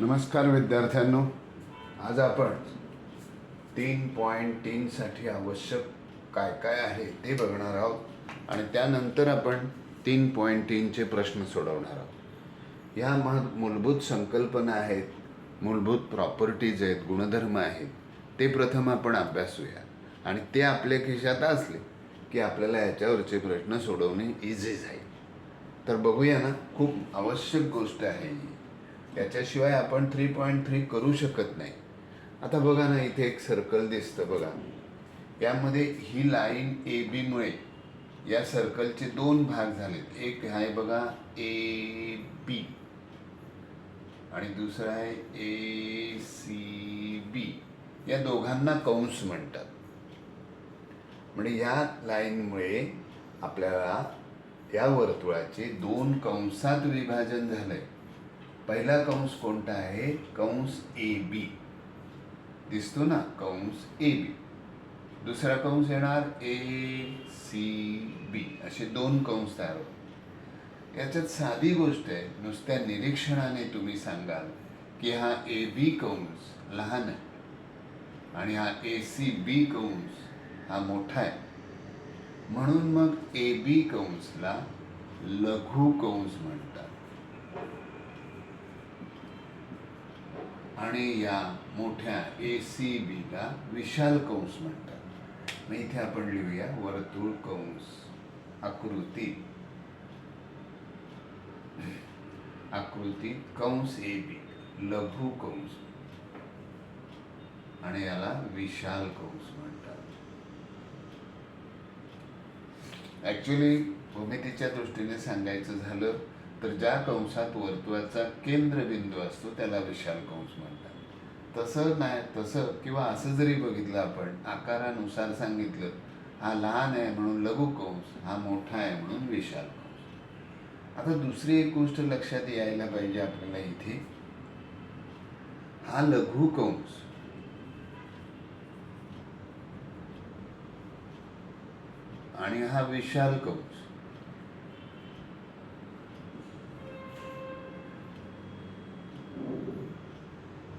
नमस्कार विद्यार्थ्यांनो. आज आपण तीन पॉईंट तीनसाठी आवश्यक काय काय आहे ते बघणार आहोत आणि त्यानंतर आपण तीन पॉईंट तीनचे प्रश्न सोडवणार आहोत. ह्या मह मूलभूत संकल्पना आहेत मूलभूत प्रॉपर्टीज आहेत गुणधर्म आहेत ते प्रथम आपण अभ्यासूया. आणि ते आपल्या खिशात असले की आपल्याला याच्यावरचे प्रश्न सोडवणे इझी जाईल. तर बघूया ना खूप आवश्यक गोष्ट आहे ही. याच्याशिवाय आपण थ्री पॉईंट थ्री करू शकत नाही. आता बघा ना इथे एक सर्कल दिसतं बघा. यामध्ये ही लाईन ए बीमुळे या सर्कलचे दोन भाग झालेत. एक आहे बघा ए बी आणि दुसरा आहे ए सी बी या दोघांना कंस म्हणतात. म्हणजे या लाईनमुळे आपल्याला या वर्तुळाचे दोन कंसात विभाजन झालंय. पहिला कंस कोणता आहे? कंस ए बी. दिसतो ना? कंस ए बी. दुसरा कंस येणार ए सी बी. असे दोन कंस तयार होतात. याच्यात साधी गोष्ट आहे. नुसत्या निरीक्षणाने तुम्ही सांगाल की हा ए बी कंस लहान आहे आणि हा ए सी बी कंस हा मोठा आहे. म्हणून मग ए बी कंसला लघु कंस म्हणतात. आणि या मोठ्या ए सी बीला विशाल कंस म्हणतात. मग इथे आपण लिहूया वर्तुळ कंस आकृती. आकृती कंस ए बी लघु कंस. आणि याला विशाल कंस म्हणतात. ऍक्च्युली भूमितीच्या दृष्टीने सांगायचं झालं तर ज्या कंसात वर्तुळाचा केंद्रबिंदू असतो त्याला विशाल कंस म्हणतात. तसं नाही तसं किंवा असं जरी बघितलं आपण आकारानुसार सांगितलं हा लहान आहे म्हणून लघु कंस हा मोठा आहे म्हणून विशाल कंस. आता दुसरी एक गोष्ट लक्षात यायला पाहिजे आपल्याला इथे. हा लघु कंस. आणि हा विशाल कंस.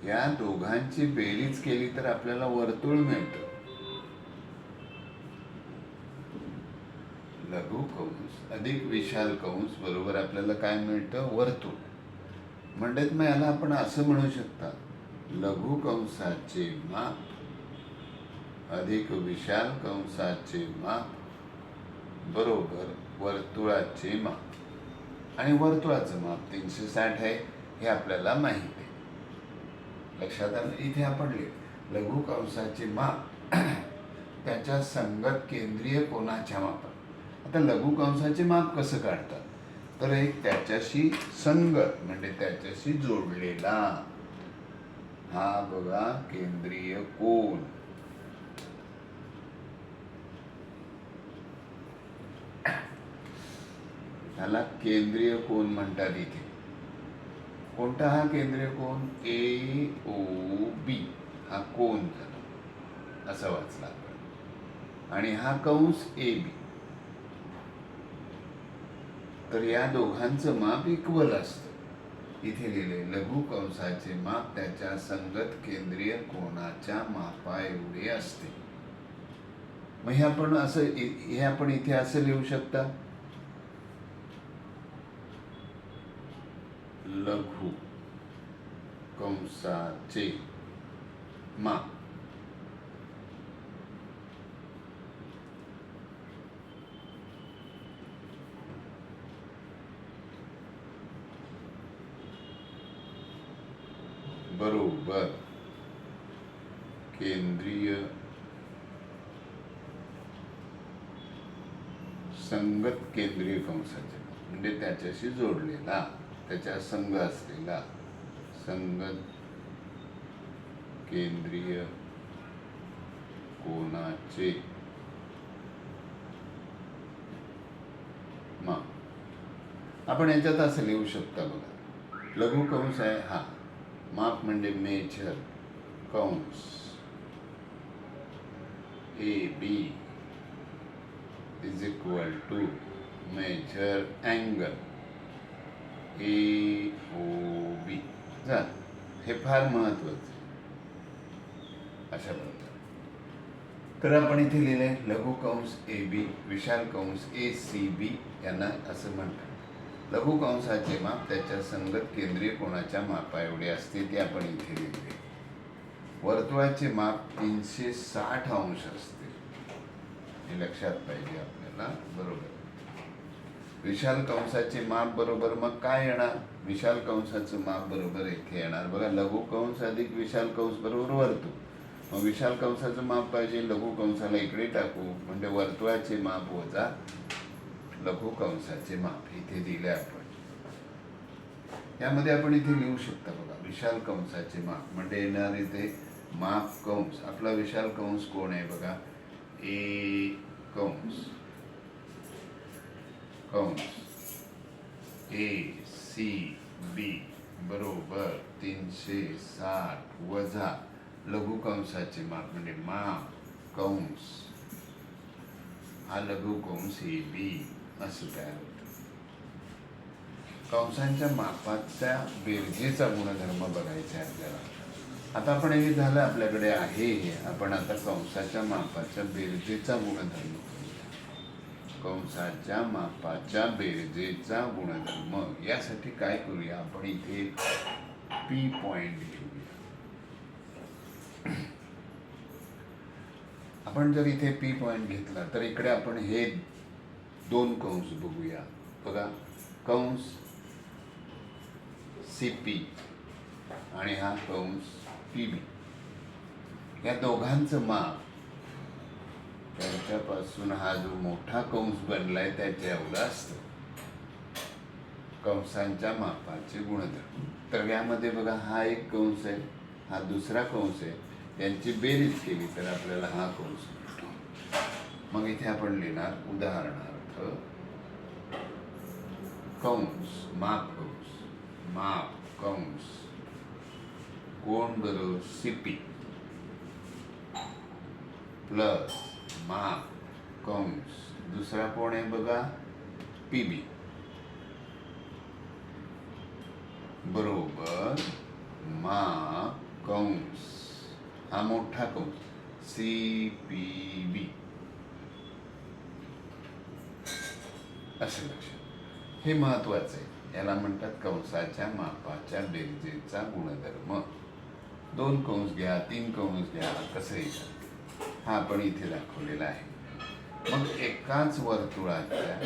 या दोघांची बेरीज केली तर आपल्याला वर्तुळ मिळतं. लघु कंस अधिक विशाल कंस बरोबर आपल्याला काय मिळतं? वर्तुळ. म्हणतात मग याला आपण असं म्हणू शकता लघु कंसाचे माप अधिक विशाल कंसाचे माप बरोबर वर्तुळाचे माप. आणि वर्तुळाचं माप तीनशे साठ आहे हे आपल्याला माहिती लक्षात आलं? इथे आपणले लघु कंसाचे माप त्याच्या संगत केंद्रीय कोणाच्या मापात. आता लघु कंसाचे माप कसं काढतात? तर एक त्याच्याशी संगत म्हणजे त्याच्याशी जोडलेला. हा बघा केंद्रीय कोण ह्याला केंद्रीय कोण म्हणतात इथे. कोणता हा केंद्रीय कोण? ए ओ बी हा कोण झाला असं वाचला आपण. आणि हा कंस ए बी तर या दोघांचं माप इक्वल असतं. इथे लिहिले लघु कंसाचे माप त्याच्या संगत केंद्रीय कोणाच्या मापा एवढे असते. मग हे आपण असं इ- हे आपण इथे असं लिहू शकता? लघु कंसाचे मा. बरोबर. केंद्रीय संगत केंद्रीय कंसाचे म्हणजे त्याच्याशी जोडलेला. त्याच्या संघ असलेला संगत केंद्रीय कोणाचे? माप आपण याच्यात असं लिहू शकता बघा. लघु कंस आहे हा. माप म्हणजे मेजर कंस. A B. Is equal to measure angle. A O B झालं हे फार महत्वाचं आहे. अशा प्रकारे. तर आपण इथे लिहिले लघु कंस ए बी विशाल कंस ए सी बी यांना असं म्हणतात. लघु कंसाचे माप त्याच्या संगत केंद्रीय कोणाच्या मापा एवढे असते ते आपण इथे लिहिले. वर्तुळाचे माप तीनशे साठ अंश असते. हे लक्षात पाहिजे आपल्याला. बरोबर. विशाल कंसाचे माप बरोबर मग काय येणार? विशाल कंसाचं माप बरोबर इथे येणार. बघा लघु कंस अधिक विशाल कंस बरोबर वर्तुळ. मग विशाल कंसाचं माप पाहिजे लघु कंसाला इकडे टाकू. म्हणजे वर्तुळाचे माप वजा लघु कंसाचे माप. इथे दिले आपण. यामध्ये आपण इथे लिहू शकता बघा विशाल कंसाचे माप. म्हणजे येणार इथे माप कंस. आपला विशाल कंस कोण आहे बघा? ए कंस. कंस ए सी बी बरोबर. तीनशे साठ वजा लघु कंसाचे माप म्हणजे माप कंस. हा लघु कंस ए बी असं तयार होतं. कंसांच्या मापाच्या बेरजेचा गुणधर्म बघायचा आहे आपल्याला. आता आपण हे झालं आपल्याकडे आहे हे. आपण आता कंसाच्या मापाच्या बेरजेचा गुणधर्म. कंसाच्या मापाच्या बेरजेचा गुणधर्म. यासाठी काय करूया? आपण इथे पी पॉइंट घेऊया. आपण जर इथे पी पॉइंट घेतला तर इकडे आपण हे दोन कंस बघूया. बघा कंस सी पी आणि हा कंस पी बी या दोघांचं माप त्यांच्यापासून हा जो मोठा कंस बनलाय त्याच्या एवढं असतो कंसांच्या मापाचे गुणधर्म. तर यामध्ये बघा हा एक कंस आहे हा दुसरा कंस आहे. त्यांची बेरीज केली तर आपल्याला हा कंस मिळतो. मग इथे आपण लिहिणार उदाहरणार्थ कंस माप कंस माप कंस कोण बरोबर सिपी प्लस माप कंस दुसरा कोण आहे बघा? पीबी बरोबर. माप कंस. हा मोठा कंस. C P B. असं लक्षात हे महत्वाचं आहे. याला म्हणतात कंसाच्या मापाच्या बेरजेचा गुणधर्म. दोन कंस घ्या तीन कंस घ्या कसंही घ्या. हा आपण इथे दाखवलेला आहे. मग एकाच वर्तुळाच्या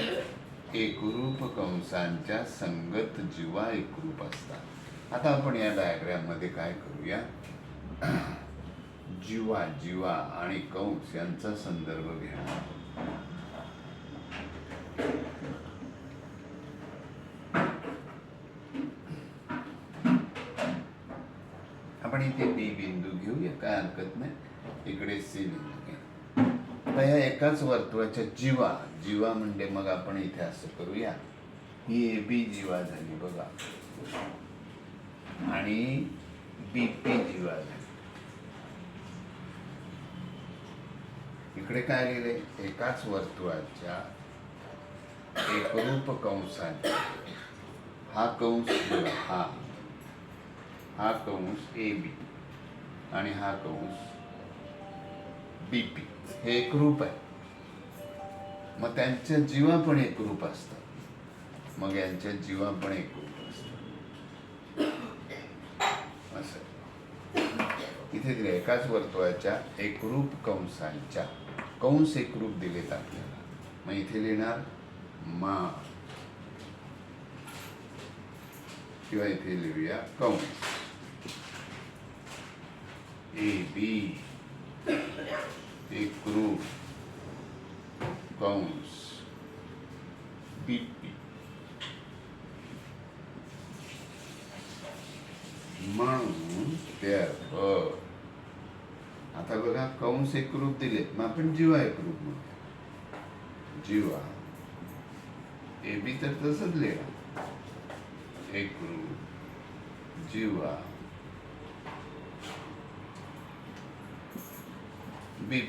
एकरूप कंसांच्या संगत जीवा एकरूप असतात. आता आपण या डायग्राममध्ये काय करूया? जीवा जीवा आणि कंस यांचा संदर्भ घेणार आपण इथे बी बिंदू घेऊया काय हरकत नाही. इकडे सी तर ह्या एकाच वर्तुळाच्या जीवा जीवा म्हणजे मग आपण इथे असं करूया. ही ए बी जीवा झाली बघा. आणि बी पी जीवा झाली. इकडे काय लिहिले? एकाच वर्तुळाच्या एकरूप कंसांच्या हा कंस हा. हा कंस ए बी. आणि हा कंस बी पी हे एकरूप आहे. मग त्यांच्या जीवा पण एक रूप असतात मग यांच्या जीवा पण एकरूप असतात असं. इथे एकाच वर्तुळाच्या एकरूप कंसांच्या कंस एकरूप दिलेत आपल्याला. मग इथे लिहिणार मा. किंवा इथे लिहूया कंस. ए बी. एकरूप कंस बी पी म्हणून therefore आता बघा कंस एक रूप दिले. मग आपण जीवा एकरूप म्हणूया. जीवा. ए बी तर तसंच लिहा. एक रूप. जीवा. बी.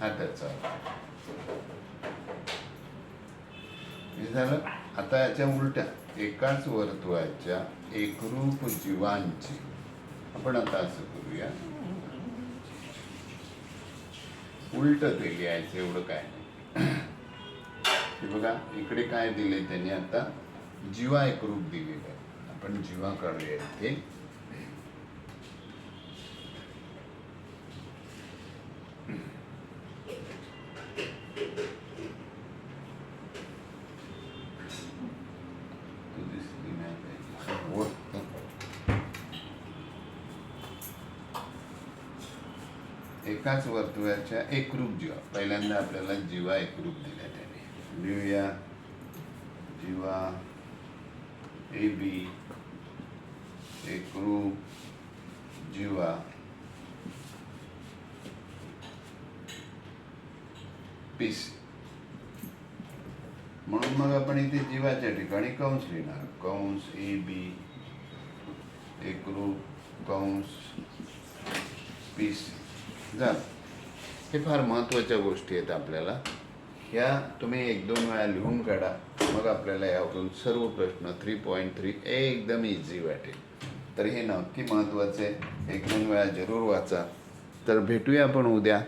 हा त्याचा. हे झालं? आता याच्या उलट्या. एकाच वर्तुळाच्या एकरूप जीवांची. आपण आता असं करूया. उलट ते लिहायचं एवढं काय नाही. बघा इकडे काय दिले त्यांनी आता? जीवा एकरूप दिलेलं आहे. आपण जीवा काढूया इथे दिसली नाही पाहिजे. वर. एकाच वर्तुळाच्या एकरूप जीवा. पहिल्यांदा आपल्याला जीवा एकरूप दिल्या त्याने. लिहूया. जीवा ए बी एकरूप जीवा. पीस म्हणून मग आपण इथे जीवाच्या ठिकाणी कंस लिहिणार. कंस ए बी एकरूप कंस पीस झालं. हे फार महत्त्वाच्या गोष्टी आहेत आपल्याला. या तुम्ही एक दोन वेळा लिहून काढा. मग आपल्याला यावरून सर्व प्रश्न थ्री पॉईंट थ्री एकदम इझी वाटेल. तर हे नक्की महत्त्वाचे आहे. एक दोन वेळा जरूर वाचा. तर भेटूया आपण उद्या.